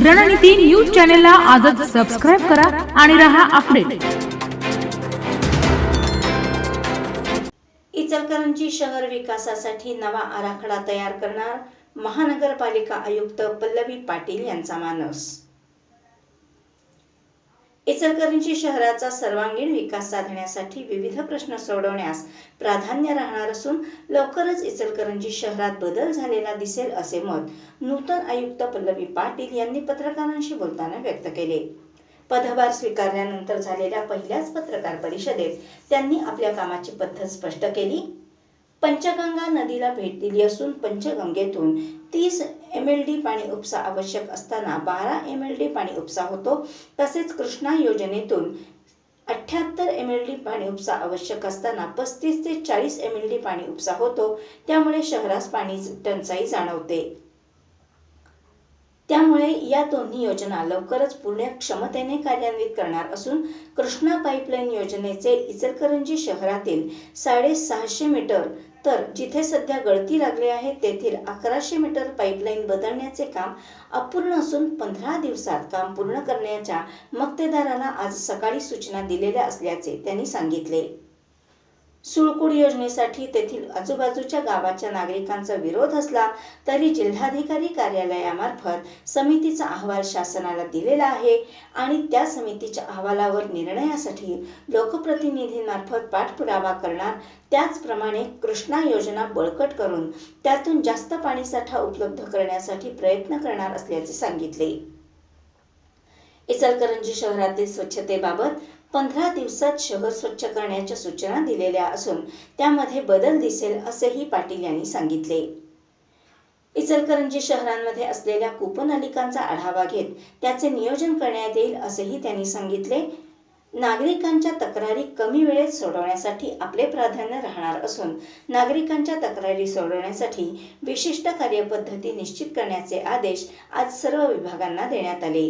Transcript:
रणनीती न्यूज चॅनलला आजच सबस्क्राईब करा आणि रहा अपडेट इचलकरंजी शहर विकासासाठी नवा आराखडा तयार करणार महानगरपालिका आयुक्त पल्लवी पाटील यांचा मानस इचलकरंजी शहराचा सर्वांगीण विकास साधण्यासाठी विविध प्रश्न सोडवण्यास प्राधान्य राहणार असून लवकरच इचलकरंजी शहरात बदल झालेला दिसेल असे मत नूतन आयुक्त पल्लवी पाटील यांनी पत्रकारांशी बोलताना व्यक्त केले. पदभार स्वीकारल्यानंतर झालेल्या पहिल्याच पत्रकार परिषदेत त्यांनी आपल्या कामाची पद्धत स्पष्ट केली. पंचगंगा नदीला भेट दिली असून पंचगंगेतून तीस एम एल डी पाणी उपसा आवश्यक असताना बारा एम एल डी पाणी उपसा होतो. तसेच कृष्णा योजनेतून अठ्याहत्तर एम एल डी पाणी उपसा आवश्यक असताना पस्तीस ते चाळीस एम एल डी पाणी उपसा होतो. त्यामुळे शहरास पाणी टंचाई जाणवते. त्यामुळे या दोन्ही योजना लवकरच पूर्ण क्षमतेने कार्यान्वित करणार असून कृष्णा पाईपलाईन योजनेचे इचलकरंजी शहरातील साडेसहाशे मीटर तर जिथे सध्या गळती लागली आहे तेथील अकराशे मीटर पाईपलाईन बदलण्याचे काम अपूर्ण असून पंधरा दिवसात काम पूर्ण करण्याच्या मक्तेदारांना आज सकाळी सूचना दिलेल्या असल्याचे त्यांनी सांगितले. सुळकूड योजनेसाठी तेथील आजूबाजूच्या गावाच्या नागरिकांचा विरोध असला तरी जिल्हाधिकारी कार्यालयामार्फत समितीचा अहवाल शासनाला दिलेला आहे आणि त्या समितीच्या अहवालावर निर्णयासाठी लोकप्रतिनिधींमार्फत पाठपुरावा करणार त्याचप्रमाणे कृष्णा योजना बळकट करून त्यातून जास्त पाणीसाठा उपलब्ध करण्यासाठी प्रयत्न करणार असल्याचे सांगितले. इचलकरंजी शहरातील स्वच्छतेबाबत पंधरा दिवसात शहर स्वच्छ करण्याच्या सूचना दिलेल्या असून त्यामध्ये बदल दिसेल असेही पाटील यांनी सांगितले. इचलकरंजी शहरांमध्ये असलेल्या कूपनलिकांचा आढावा घेत त्याचे नियोजन करण्यात येईल असेही त्यांनी सांगितले. नागरिकांच्या तक्रारी कमी वेळेत सोडवण्यासाठी आपले प्राधान्य राहणार असून नागरिकांच्या तक्रारी सोडवण्यासाठी विशिष्ट कार्यपद्धती निश्चित करण्याचे आदेश आज सर्व विभागांना देण्यात आले.